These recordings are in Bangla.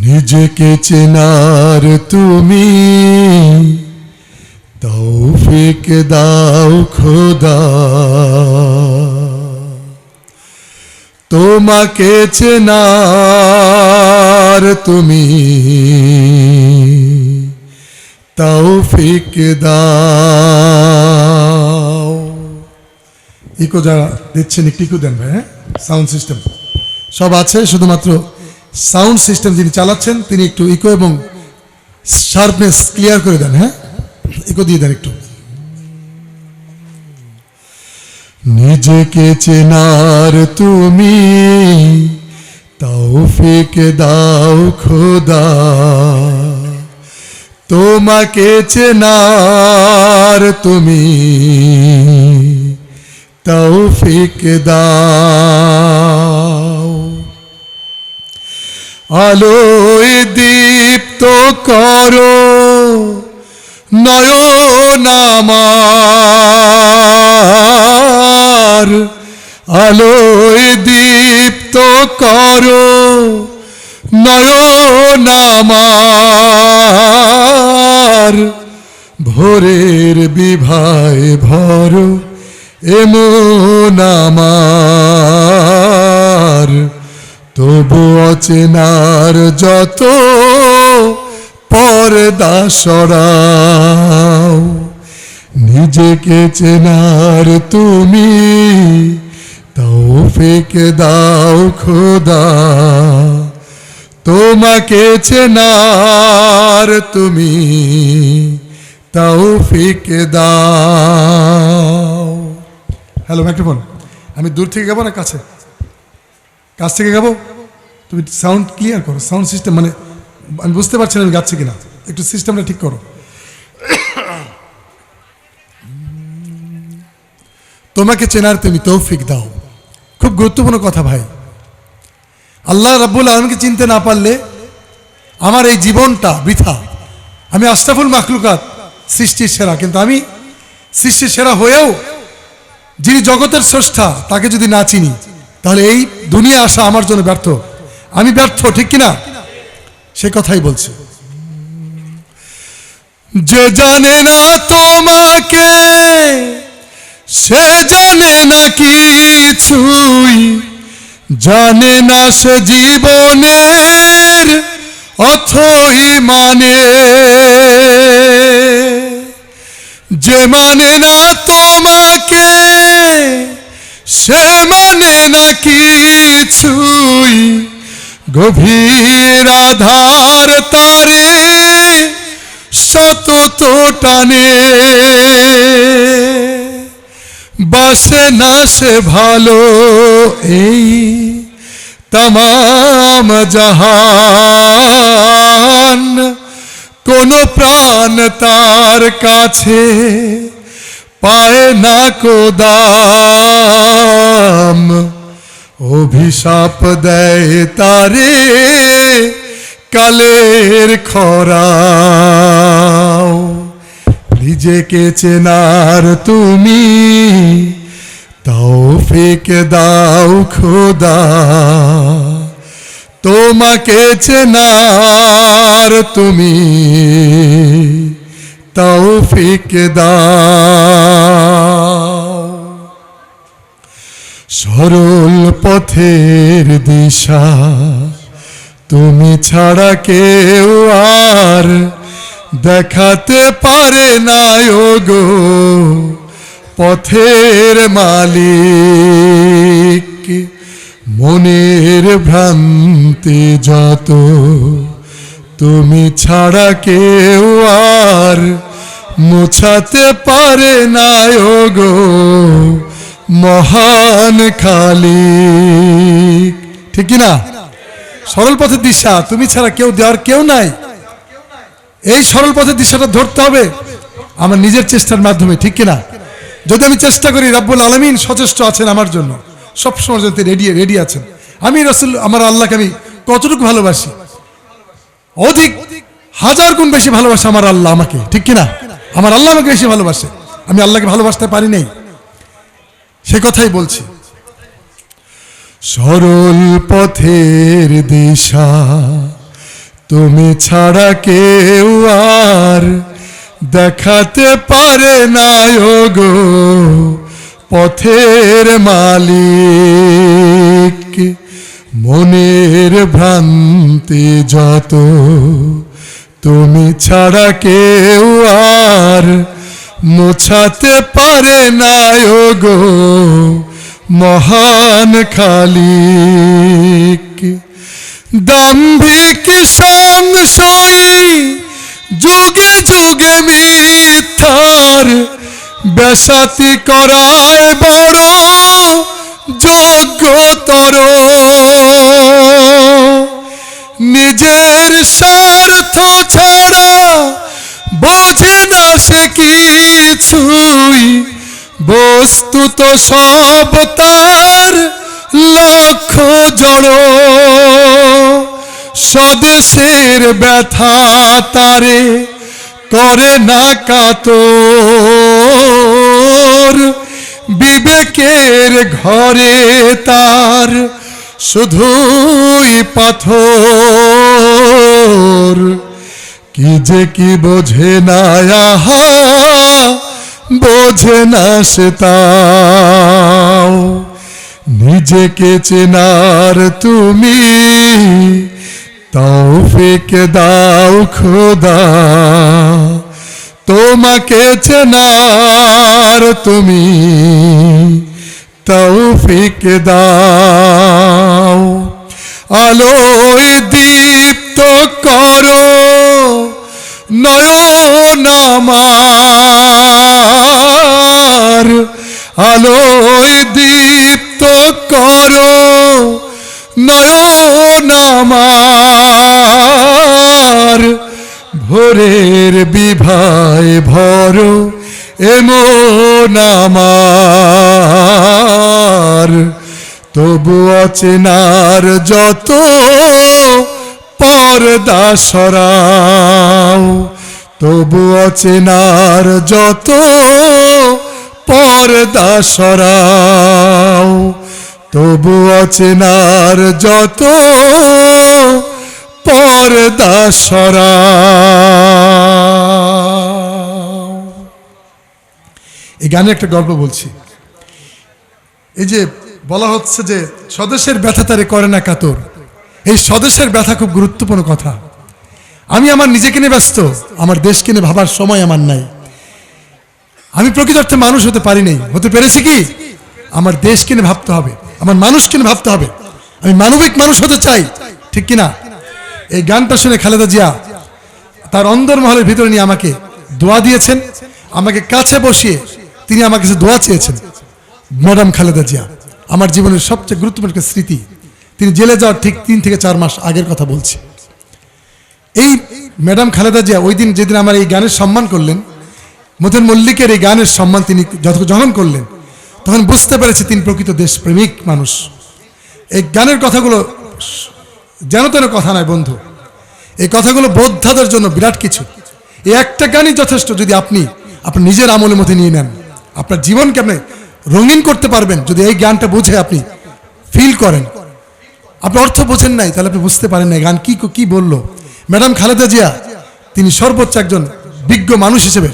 নিজেকে চেনার তুমি। তৌফিক দাও খোদা। তোমাকে চেনার তুমি। তৌফিক দাও। ইকো যারা দিচ্ছেন, একটু দেন ভাই হ্যাঁ? Sound system. সব আছে, শুধুমাত্র সাউন্ড সিস্টেম যিনি চালাচ্ছেন, তিনি একটু ইকো এবং শার্পনেস ক্লিয়ার করে দেন হ্যাঁ? ইকো দিয়ে দেন একটু। নিজেকে চেনার তুমি তৌফিক দাও খোদা। তোমাকে চেনার তুমি তৌফিক দাও। আলোয় দীপ্ত করো নয়ন আমার। আলোয় দীপ্ত করো নয়ন আমার। ভোরের বিভায় ভর এমন আমার। তবু অচেনার যত পর্দা সরাও। নিজেকে চেনার তুমি তাও ফেকে দাও খোদা। তোমাকে চেনার তুমি তাও ফেকে দাও। হ্যালো মাইক্রোফোন আমি দূর থেকে যাব না, কাছে? কাছ থেকে গাবো? তুমি সাউন্ড ক্লিয়ার করো। সাউন্ড সিস্টেম মানে আমি বুঝতে পারছি না আমি গাচ্ছি কিনা। একটু সিস্টেমটা ঠিক করো। তোমাকে চেনার তুমি তৌফিক দাও। খুব গুরুত্বপূর্ণ কথা ভাই। আল্লাহ রাব্বুল আলমকে চিনতে না পারলে আমার এই জীবনটা বৃথা। আমি আশরাফুল মাখলুকাত সৃষ্টির সেরা। কিন্তু আমি সৃষ্টির সেরা হয়েও যিনি জগতের স্রষ্টা, তাকে যদি না চিনি তাহলে এই দুনিয়া আসা আমার জন্য ব্যর্থ। আমি ব্যর্থ, ঠিক কিনা সে কথাই বলছে। যে জানে না তোমাকে, সে জানে না কিছুই, জানে না সে জীবনের অথই মানে। যে মানে না তোমাকে সে মানে না কিছুই গভীর আধার তারে শত তো টানে। বাসে না সে ভালো এই তামাম জাহান। কোন প্রাণ তার কাছে পায় না কোদাম অভিশাপ দেয় তারে কালের খরাও। নিজেকে চেনার তুমি তৌফিক দাও খোদা। তোমাকে চেনার তুমি তৌফিক সরল পথের দিশা, তুমি ছাড়া কেউ আর দেখাতে পারে না গো পথের মালিক। মনের ভ্রান্তি যত, তুমি ছাড়া কেউ আর মোছাতে পারে না গো মহান খালি ঠিক না? সরল পথের দিশা, তুমি ছাড়া কেউ দেওয়ার কেউ নাই। এই সরল পথের দিশাটা ধরতে হবে আমার নিজের চেষ্টার মাধ্যমে, ঠিক কিনা যদি আমি চেষ্টা করি, রাব্বুল আলমিন সচেষ্ট আছেন আমার জন্য। সবসময় জন্য রেডি রেডি আছেন। আমি রসুল, আমার আল্লাহকে আমি কতটুকু ভালোবাসি? অধিক হাজার গুণ বেশি ভালোবাসে আমার আল্লাহ আমাকে, ঠিক কিনা আমার আল্লাহ আমাকে বেশি ভালোবাসে। আমি আল্লাহকে ভালোবাসতে পারি নাই। সে কথাই বলছি। সরল পথের দিশা তুমি ছাড়া কেউ আর দেখাতে পারে না গো পথের মালিক। মনের ভ্রান্তি যত তুমি ছাড়া কেউ আর মোছাতে পারে না গো মহান খালিক। দাম্ভিক সংশয়, যুগে যুগে মিথ্যার বেসাতি করায় বড় যোগ্যতর নিজের স্বার্থ ছাড়া বোঝে না সে কিছুই। বস্তু তো সব তার লক্ষ্য জড়। স্বদেশের ব্যথা তারে করে না কাতর। বিবেকের ঘরে তার শুধুই পাথর। কি যে কি বোঝে না বোঝে না সে তাও। নিজেকে চেনার তুমি তৌফিক দাও খোদা। তোমাকে চেনার তুমি তৌফিক দাও। তবু অচেনার যত পর্দা সরাও। তবু অচেনার যত পর্দা সরাও। তবু অচেনার যত পর্দা সরাও। এই গানে একটা গল্প বলছি। এই যে বলা হচ্ছে যে স্বদেশের ব্যথা তারে করে না কাতর। এই স্বদেশের ব্যথা খুব গুরুত্বপূর্ণ কথা। আমি আমার নিজেকে নিয়ে ব্যস্ত, আমার দেশকে নিয়ে ভাবার সময় আমার নাই। আমি প্রকৃতার্থে মানুষ হতে পারি নাই। হতে পেরেছি কি? আমার দেশকে নিয়ে ভাবতে হবে, আমার মানুষকে নিয়ে ভাবতে হবে। আমি মানবিক মানুষ হতে চাই, ঠিক কিনা? এই গানটা শুনে খালেদা জিয়া তার অন্দরমহলের ভিতরে নিয়ে আমাকে দোয়া দিয়েছেন। আমাকে কাছে বসিয়ে তিনি আমার কাছে দোয়া চেয়েছেন। ম্যাডাম খালেদা জিয়া। আমার জীবনের সবচেয়ে গুরুত্বপূর্ণ একটা স্মৃতি। তিনি জেলে যাওয়ার ঠিক তিন থেকে চার মাস আগের কথা বলছি। এই ম্যাডাম খালেদা জিয়া ওই দিন যেদিন আমার এই গানের সম্মান করলেন, মতেন মল্লিকের এই গানের সম্মান তিনি যখন করলেন, তখন বুঝতে পেরেছি তিনি প্রকৃত দেশপ্রেমিক মানুষ। এই গানের কথাগুলো যেন তেন কথা নয় বন্ধু, এই কথাগুলো বোদ্ধাদের জন্য বিরাট কিছু। এই একটা গানই যথেষ্ট যদি আপনি আপনার নিজের আমলের মধ্যে নিয়ে নেন, আপনার জীবনকে আপনি রঙিন করতে পারবেন যদি এই গানটা বুঝে আপনি ফিল করেন। আপনি অর্থ বোঝেন নাই, তাহলে আপনি বুঝতে পারেন না গান কি কি বলল। ম্যাডাম খালেদা জিয়া, তিনি সর্বোচ্চ একজন বিজ্ঞ মানুষ হিসেবে,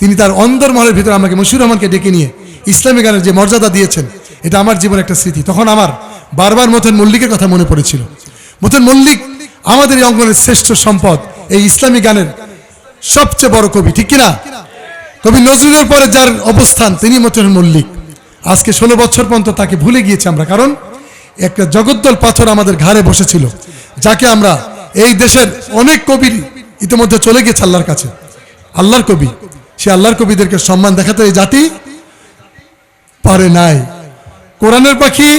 তিনি তার অন্দরমহলের ভিতরে আমাকে মশিউর রহমানকে ডেকে নিয়ে ইসলামী গানের যে মর্যাদা দিয়েছেন, এটা আমার জীবনের একটা স্মৃতি। তখন আমার বারবার মতেন মল্লিকের কথা মনে পড়েছিল। মতেন মল্লিক আমাদের এই অঙ্গনের শ্রেষ্ঠ সম্পদ, এই ইসলামী গানের সবচেয়ে বড় কবি, ঠিক কিনা? কবি নজরুলের পরে যার অবস্থান, তিনি মতেন মল্লিক। আজকে ষোলো বছর পর্যন্ত তাকে ভুলে গিয়েছি আমরা। কারণ একটা জগদ্দল পাথর আমাদের ঘাড়ে বসেছিল, যাকে আমরা এই দেশের অনেক কবির ইতিমধ্যে চলে গেছে আল্লাহর কাছে। আল্লাহর কবি, সে আল্লাহর কবিদেরকে সম্মান দেখাতে এই জাতি পারে নাই। কোরআনের পাখি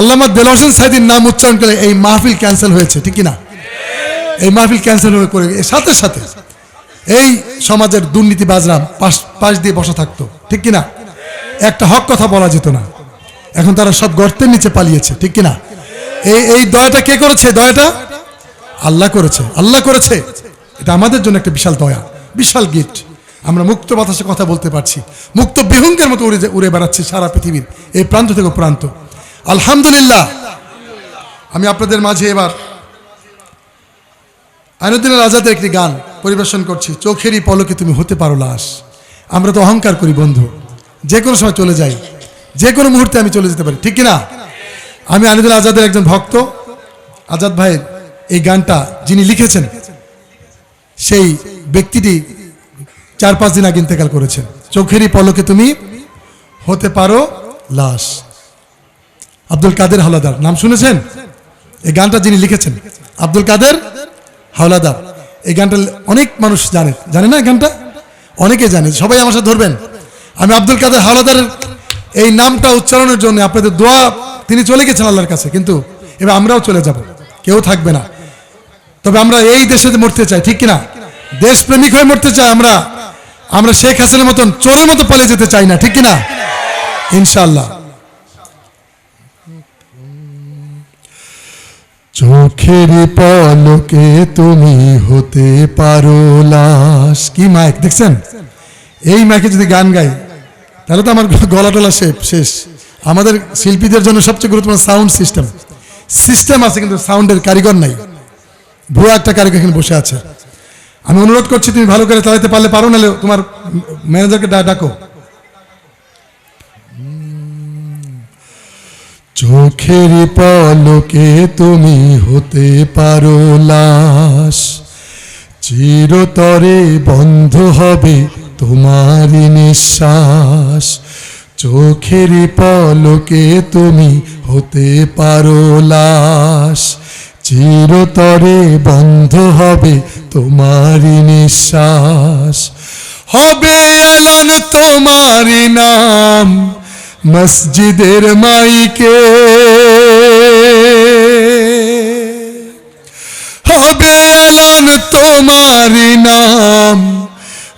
আল্লামা দেল হোসেন নাম উচ্চারণ করে এই মাহফিল ক্যান্সেল হয়েছে, ঠিক না এই মাহফিল ক্যান্সেল হয়ে করে এর সাথে সাথে এই সমাজের দুর্নীতিবাজরা পাশ পাশ দিয়ে বসা থাকতো, ঠিক কিনা? একটা হক কথা বলা যেত না। এখন তারা সব গর্তের নিচে পালিয়েছে, ঠিক কিনা? এই এই দয়াটা কে করেছে দয়াটা? আল্লাহ করেছে আল্লাহ করেছে। এটা আমাদের জন্য একটা বিশাল দয়া, বিশাল গিফট আমরা মুক্ত বাতাসে কথা বলতে পারছি। মুক্ত বিহঙ্গের মতো উড়ে উড়ে বেড়াচ্ছি সারা পৃথিবীর, এই প্রান্ত থেকে প্রান্ত। আলহামদুলিল্লাহ। আমি আপনাদের মাঝে এবার আইনুদ্দিনের আজাদের একটি গান পরিবেশন করছি। চোখেরই পলকে তুমি হতে পারো লাশ। আমরা তো অহংকার করি বন্ধু। যে কোনো সময় চলে যাই। যে কোনো মুহূর্তে আমি চলে যেতে পারি, ঠিক কিনা? আমি আনিদুল আজাদের একজন ভক্ত। আজাদ ভাইয়ের এই গানটা যিনি লিখেছেন, সেই ব্যক্তিটি চার পাঁচ দিন আগে ইন্তেকাল করেছেন। চোখেরই পলকে তুমি হতে পারো লাশ। আব্দুল কাদের হাওলাদার, নাম শুনেছেন? এই গানটা যিনি লিখেছেন, আব্দুল কাদের হাওলাদার। এই গানটা অনেক মানুষ জানে জানে না গানটা? অনেকে জানে, সবাই আমার সাথে ধরবেন। আমি আব্দুল কাদের হাওলাদারের এই নামটা উচ্চারণের জন্য আপনাদের দোয়া, তিনি চলে গেছেন আল্লাহর কাছে, কিন্তু এবার আমরাও চলে যাব, কেউ থাকবে না। তবে আমরা এই দেশে মরতে চাই, ঠিক কিনা? দেশ প্রেমিক হয়ে মরতে চাই আমরা আমরা শেখ হাসিনের মতন চোরের মতো পালিয়ে যেতে চাই না, ঠিক কিনা? ইনশাল্লাহ চোখের পলকে তুমি হতে পারো লাশ। কি মাইক দেখছেন? এই মাইকে যদি গান গাই, তাহলে তো আমার গলা টলা শেষ। আমাদের শিল্পীদের জন্য সবচেয়ে গুরুত্বপূর্ণ সাউন্ড সিস্টেম সিস্টেম আছে কিন্তু সাউন্ডের কারিগর নাই। ভুয়া একটা কারিগর এখানে বসে আছে। আমি অনুরোধ করছি, তুমি ভালো করে চালাতে পারলে পারো, নাহলে তোমার ম্যানেজারকে ডাকো। চোখের পলকে তুমি হতে পারো লাশ। চিরতরে বন্ধ হবে তোমারই নিঃশ্বাস, চোখের পলকে তুমি হতে পারো লাশ। চিরতরে বন্ধ হবে তোমারই নিঃশ্বাস। হবে এলান তোমারই নাম, মসজিদের মাইকে।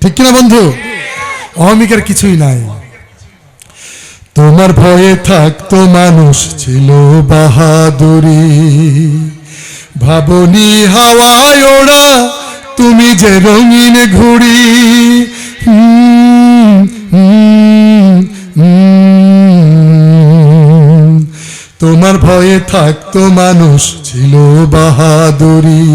ঠিক কিনা বন্ধু? অহমিকার কিছুই নাই। তোমার ভয়ে থাকতো মানুষ ছিল বাহাদুরি। ভাবনি হাওয়ায় ওড়া, তুমি যে রঙিন ঘুড়ি। তোমার ভয়ে থাকতো মানুষ ছিল বাহাদুরি।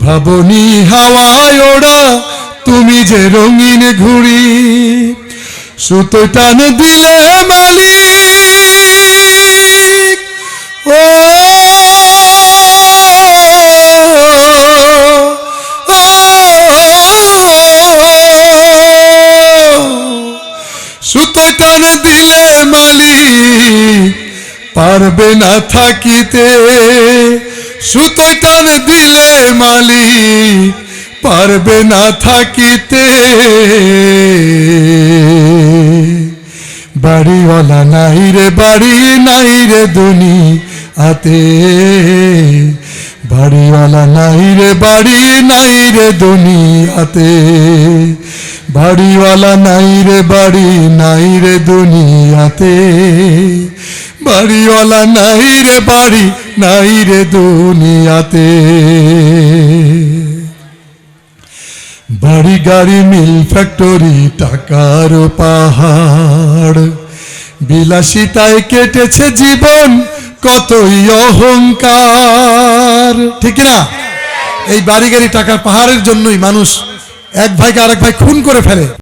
ভাবনি হাওয়ায় ওড়া তুমি যে রঙিন ঘুড়ি সুতো টান দিলে মালিক, ও সুতো টান দিলে মালিক পারবে না থাকিতে, সুতো টান দিলে মালিক পারবে না থাকিতে। বাড়িওয়ালা নাই রে, বাড়ি নাই রে দুনি আতে বাড়িওয়ালা নাই রে, বাড়ি নাই রে দুনিয়াতে। বাড়িওয়ালা নাই রে, বাড়ি নাই রে দুনিয়াতে। বাড়িওয়ালা নাই রে, বাড়ি নাই রে দুনিয়াতে। বাড়ি গাড়ি, মিল ফ্যাক্টরি টাকার পাহাড়। বিলাসিতায় কেটেছে জীবন, কতই অহংকার। ঠিক না এই বাড়ি গাড়ি, টাকার পাহাড়ের জন্যই মানুষ এক ভাইকে আরেক ভাই খুন করে ফেলে।